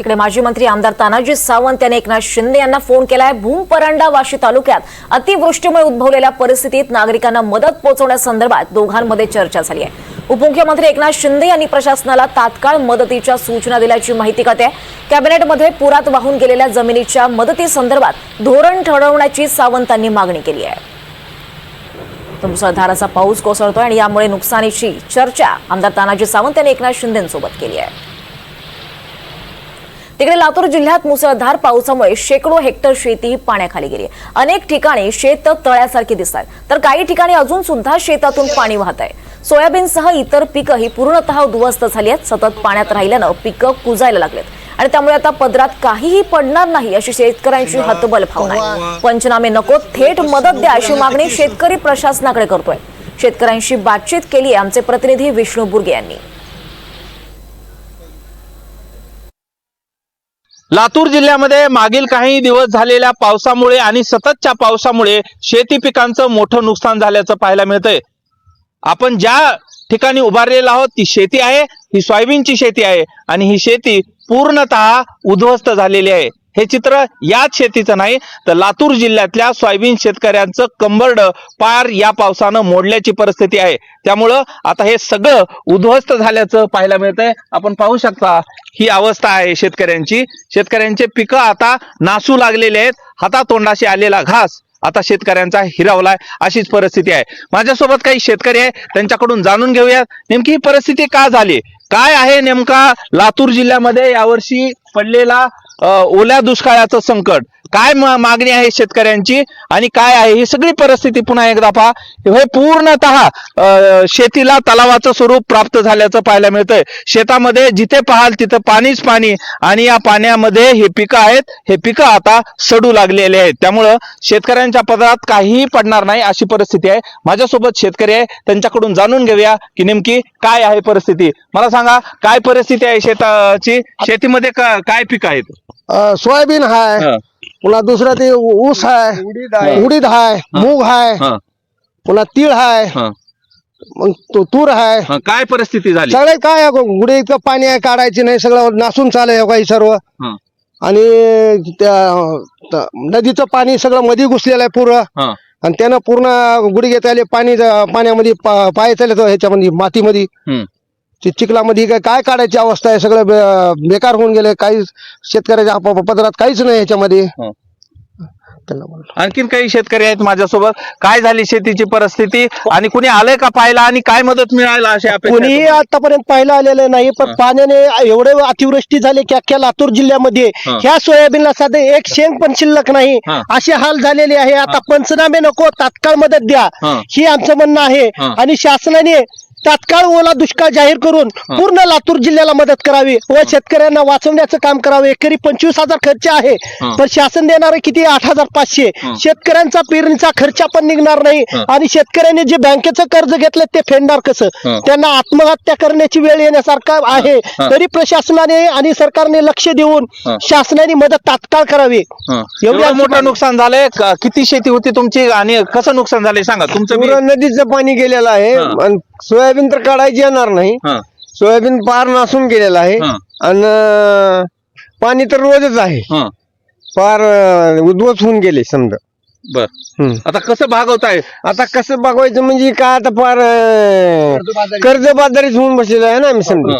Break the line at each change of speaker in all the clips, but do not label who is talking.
तिकडे माजी मंत्री आमदार तानाजी सावंत यांनी एकनाथ शिंदे यांना फोन केला भूम परांडा वाशी तालुक्यात अतिवृष्टीमुळे उद्भवलेल्या परिस्थितीत नागरिकांना मदत पोहोचवण्यासंदर्भात दोघांमध्ये चर्चा झाली आहे. उपमुख्यमंत्री एकनाथ शिंदे यांनी प्रशासनाला तात्काळ मदतीच्या सूचना दिल्याची माहिती कळते कॅबिनेटमध्ये पुरात वाहून गेलेल्या जमिनीच्या मदतीसंदर्भात धोरण ठरवण्याची सावंतांनी मागणी केली आहे. मुसळधाराचा पाऊस कोसळतोय आणि यामुळे नुकसानीची चर्चा आमदार तानाजी सावंत यांनी एकनाथ शिंदेसोबत केली आहे. तिकडे लातूर जिल्ह्यात मुसळधार पावसामुळे शेकडो हेक्टर शेती ही पाण्याखाली गेली आहे. अनेक ठिकाणी शेत तळ्यासारखी दिसतात तर काही ठिकाणी अजून सुद्धा शेतातून पाणी वाहत आहे. सोयाबीनसह इतर पिकं ही पूर्णतः उद्ध्वस्त झाली आहेत. सतत पाण्यात राहिल्यानं पिकं कुजायला लागलेत. आणि त्यामुळे आता पदरात काहीही पडणार नाही अशी शेतकऱ्यांची हतबल भावना आहे. पंचनामे नको थेट मदत द्या अशी मागणी शेतकरी प्रशासनाकडे करतोय. शेतकऱ्यांशी बातचीत केली आमचे प्रतिनिधी विष्णू बुर्गे यांनी.
लातूर जिल्ह्यामध्ये मागील काही दिवस झालेल्या पावसामुळे आणि सततच्या पावसामुळे शेती पिकांचं मोठं नुकसान झाल्याचं पाहायला मिळतंय. आपण ज्या ठिकाणी उभारलेलो आहोत ती शेती आहे ही सोयाबीनची शेती आहे आणि ही शेती पूर्णतः उद्ध्वस्त झालेली आहे. हे चित्र याच शेतीचं नाही तर लातूर जिल्ह्यातल्या सोयाबीन शेतकऱ्यांचं कंबरड पार या पावसानं मोडल्याची परिस्थिती आहे. त्यामुळं आता हे सगळं उद्ध्वस्त झाल्याचं पाहायला मिळतंय. आपण पाहू शकता ही अवस्था आहे शेतकऱ्यांची. शेतकऱ्यांचे पिकं आता नासू लागलेले आहेत. हातातोंडाशी आलेला घास आता शेतकऱ्यांचा हिरावलाय अशीच परिस्थिती आहे. माझ्यासोबत काही शेतकरी आहे त्यांच्याकडून जाणून घेऊयात नेमकी ही परिस्थिती का झाली? काय आहे नेमका लातूर जिल्ह्यामध्ये यावर्षी पडलेला ओल्या दुष्काळाचं संकट. काय मागणी आहे शेतकऱ्यांची आणि काय आहे? ही सगळी परिस्थिती पुन्हा एकदा पहा. हे पूर्णतः शेतीला तलावाचं स्वरूप प्राप्त झाल्याचं पाहायला मिळतंय. शेतामध्ये जिथे पाहाल तिथं पाणीच पाणी आणि या पाण्यामध्ये हे पिकं आहेत. हे पिकं आता सडू लागलेले आहेत. त्यामुळं शेतकऱ्यांच्या पदरात काहीही पडणार नाही अशी परिस्थिती आहे. माझ्यासोबत शेतकरी आहे. त्यांच्याकडून जाणून घेऊया की नेमकी काय आहे परिस्थिती. मला सांगा काय परिस्थिती आहे शेताची? शेतीमध्ये काय पिकं आहेत?
सोयाबीन हाय
हं,
पुन्हा दुसरं ते ऊस हाय उडीद हाय. मूग हाय
हं,
पुन्हा तीळ हाय
हं,
मग तो तूर हाय.
हं. काय परिस्थिती झाली?
सगळे काय आहे, गुढी इतकं पाणी आहे काढायची नाही सगळं नासून चालू आहे काही सर्व.
हं,
आणि त्या त- नदीचं पाणी सगळं मध्ये घुसलेलं आहे पूर्ण
हं,
आणि त्यानं पूर्ण गुढी घेता आले पाणी पाण्यामध्ये पा- पाय चालत ह्याच्यामध्ये मातीमध्ये.
हं.
ते चिखलामध्ये काय काय काढायची अवस्था आहे सगळं बे- बेकार होऊन गेले काही शेतकऱ्याच्या पदरात काहीच नाही ह्याच्यामध्ये
हं.
त्यांना बोला.
आणखीन काही शेतकरी आहेत माझ्यासोबत काय झाली शेतीची परिस्थिती आणि कुणी आलंय का पाहायला आणि काय मदत मिळायला अशी अपेक्षा आहे
कोणीही
तुम्हाला?
आतापर्यंत पाहिलं आलेलं नाही पण
हा.
पाण्याने एवढे अतिवृष्टी झाली की अख्ख्या लातूर जिल्ह्यामध्ये
हा.
ह्या सोयाबीनला साधे एक शेंग पण शिल्लक नाही
हा.
असे हाल झालेले आहे आता पंचनामे नको तात्काळ मदत द्या
हा.
ही आमचं म्हणणं आहे
हा.
आणि शासनाने तात्काळ ओला दुष्काळ जाहीर करून पूर्ण लातूर जिल्ह्याला मदत करावी व शेतकऱ्यांना वाचवण्याचं काम करावं एकरी पंचवीस हजार खर्च आहे
हा.
पण शासन देणार किती आठ हजार पाचशे. शेतकऱ्यांचा पेरणीचा खर्च पण निघणार नाही. आणि शेतकऱ्यांनी जे बँकेचं कर्ज घेतलं ते फेडणार कसं. त्यांना आत्महत्या करण्याची वेळ येण्यासारखं आहे. तरी प्रशासनाने आणि सरकारने लक्ष देऊन. शासनाने मदत तात्काळ करावी. एवढी
मोठं. नुकसान झालंय किती शेती होती तुमची आणि कसं नुकसान झालंय सांगा तुमचं
नदीचं पाणी गेलेलं आहे. आणि सोयाबीन तर काढायची येणार नाही.
हं,
सोयाबीन पार नासून गेलेलं आहे.
हं,
आणि पाणी तर रोजच आहे.
हं.
पार अं, उद्ध्वस्त होऊन गेले समजा.
बर.
हं.
आता कसं भागवताय?
आता कसं बघवायचं म्हणजे काय आता फार कर्जबाजारीच होऊन बसलेलं आहे ना आम्ही समजा.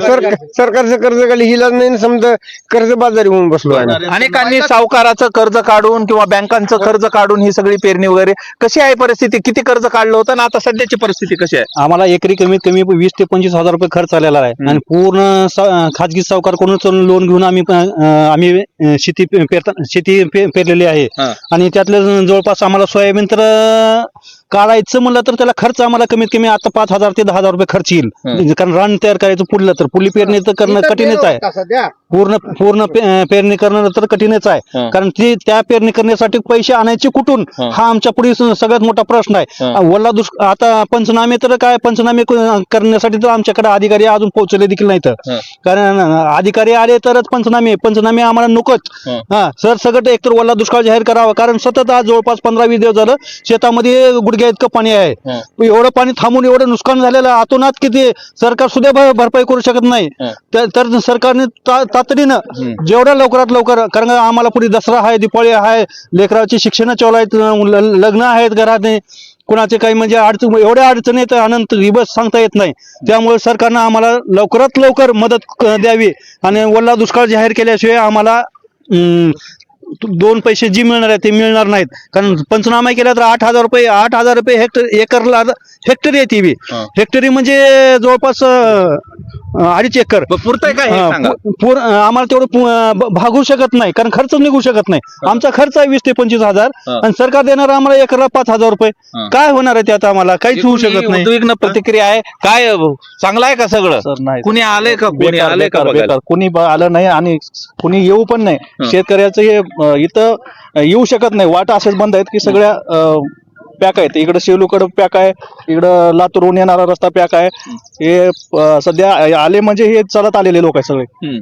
सरकार- सरकारचं कर्ज खाली हिला नाही ना समजा कर्जबाजारी होऊन बसलो आहे
अनेकांनी सावकाराचं कर्ज काढून किंवा बँकांचं कर्ज काढून ही सगळी पेरणी वगैरे कशी आहे परिस्थिती? किती कर्ज काढलं होतं आणि आता सध्याची परिस्थिती कशी आहे?
आम्हाला एकरी कमीत कमी वीस ते पंचवीस हजार रुपये खर्च आलेला आहे. आणि पूर्ण सा- खाजगी सावकारकडूनच लोन घेऊन आम्ही आम्ही शेती पेरता शेती पेरलेली आहे.
हा.
आणि जवळपास आम्हाला सोयाबीन तर काढायचं म्हणलं तर त्याला खर्च आम्हाला कमीत कमी आता पाच हजार ते दहा हजार रुपये खर्च येईल. कारण रान तयार करायचं पुढलं तर. पुली पेरणी तर करणं कठीणच आहे. पूर्ण पूर्ण पेरणी करणं तर कठीणच
हं.
आहे कारण ती त्या पेरणी करण्यासाठी पैसे आणायचे कुठून?
हं.
हा आमच्या पुढे सगळ्यात मोठा प्रश्न आहे.
हं.
वल्ला दुष्काळ आता पंचनामे तर काय? पंचनामे क- करण्यासाठी तर आमच्याकडे अधिकारी अजून पोहोचले देखील नाहीत.
हं.
कारण अधिकारी आले तरच पंचनामे पंचनामे आम्हाला नकोच.
हं.
सर सगळं एकतर वल्ला दुष्काळ जाहीर करावा. कारण सतत आज जवळपास पंधरा वीस दिवस झालं शेतामध्ये गुडघे गुडघ्या इतकं पाणी आहे. एवढं पाणी थांबून एवढं नुकसान झालेलं आहे. अतोनात किती सरकार सुद्धा भर- भरपाई करू शकत नाही. तर तर सरकारने तातडीनं जेवढ्या लवकरात लवकर कारण आम्हाला पुढे दसरा आहे दिवाळी आहे लेकराची शिक्षण चालू आहेत लग्न आहेत घरात कुणाचे काही म्हणजे अडचण एवढ्या अडचणी आहेत अनंत दिवस सांगता येत नाही त्यामुळे सरकारनं आम्हाला लवकरात लवकर मदत द्यावी आणि ओला दुष्काळ जाहीर केल्याशिवाय आम्हाला दोन पैसे जी मिळणार आहेत ते मिळणार नाहीत कारण पंचनामा केला तर आठ हजार रुपये आठ हजार रुपये हेक्टर एकरला हेक्टरी येते बी
हं.
हेक्टरी म्हणजे जवळपास अडीच एकर.
ब- पुरतंय का हे सांगा?
पु- पूर- आम्हाला तेवढं पु- ब- भागू शकत नाही कारण खर्च निघू शकत नाही. आमचा खर्च आहे वीस ते पंचवीस हजार
हा.
आणि सरकार देणार आम्हाला एकरला पाच हजार रुपये.
हा.
काय होणार आहे त्यात आम्हाला? काहीच होऊ शकत नाही.
उद्विग्न प्रतिक्रिया आहे? काय अ, चांगलं आहे का सगळं?
सर नाही.
कुणी आलंय का? कुणी
बेकार,
आलंय का
बेकार,
बघायला?
बेकार. कुणी ब- आलं नाही आणि कुणी येऊ पण नाही. शेतकऱ्याचं हे अं, इथं अं, येऊ शकत नाही. वाटा असेच बंद आहेत की सगळ्या पॅक आहेत इकडं शेलूकडं पॅक आहे इकडं लातूरहून येणारा रस्ता पॅक आहे. हे अं, सध्या आले म्हणजे हे चालत आलेले लोक आहेत सगळे.
हम्म.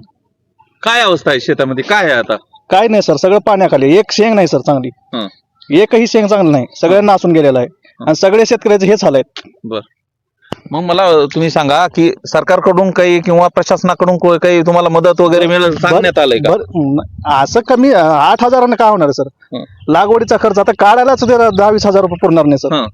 काय अवस्था आहे शेतामध्ये? काय आहे आता?
काय नाही सर. सगळं पाण्याखाली. एक शेंग नाही सर चांगली.
हं.
एकही शेंग चांगलं नाही. सगळ्यांना असून गेलेलं आहे. आणि सगळे शेतकऱ्याचे हेच हाल आहेत.
बर. मग मला तुम्ही सांगा की सरकारकडून काही किंवा प्रशासनाकडून को- काही तुम्हाला मदत वगैरे मिळेल सांगण्यात आलंय का
बर न- असं कमी अं, आठ हजारानं काय होणार सर
हं.
लागवडीचा खर्च आता काढायलाच ते दहा वीस हजार रुपये पुरणार नाही सर
हं.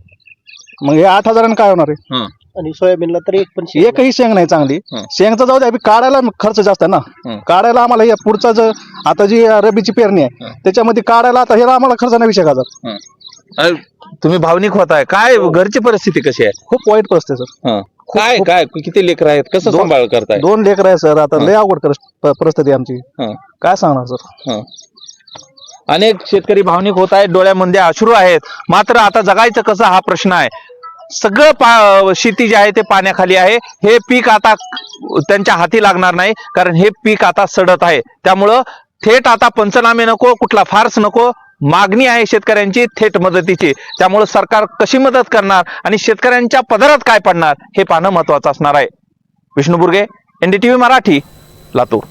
मग हे आठ हजारानं काय होणार आहे
हं.
आणि सोयाबीनला तर एक पण
एकही शेंग नाही चांगली
हं.
शेंगचा जाऊ दे अभि काढायला खर्च जास्त आहे
हं.
ना काढायला आम्हाला हे पुढचा जो आता जी रबीची पेरणी आहे
हं.
त्याच्यामध्ये काढायला आता हे आम्हाला खर्च नाही वीस एक हजार
तुम्ही भावनिक होताय. काय घरची परिस्थिती कशी आहे?
खूप वाईट परिस्थिती सर.
हं. काय काय? किती लेकर आहेत? कसं
दोन-
सांभाळ करताय?
दोन लेकर आहे सर. आता
हं.
लय अवघड प- परिस्थिती आहे आमची.
हं.
काय सांगणार सर?
हं. अनेक शेतकरी भावनिक होत आहेत डोळ्यामध्ये अश्रू आहेत. मात्र आता जगायचं कसं हा प्रश्न आहे. सगळं पा शेती जी आहे ते पाण्याखाली आहे. हे पीक आता त्यांच्या हाती लागणार नाही कारण हे पीक आता सडत आहे. त्यामुळं थेट आता पंचनामे नको कुठला फार्स नको मागणी आहे शेतकऱ्यांची थेट मदतीची. त्यामुळे सरकार कशी मदत करणार आणि शेतकऱ्यांच्या पदरात काय पडणार हे पाहणं महत्वाचं असणार आहे. विष्णू बुर्गे एनडीटीव्ही मराठी लातूर.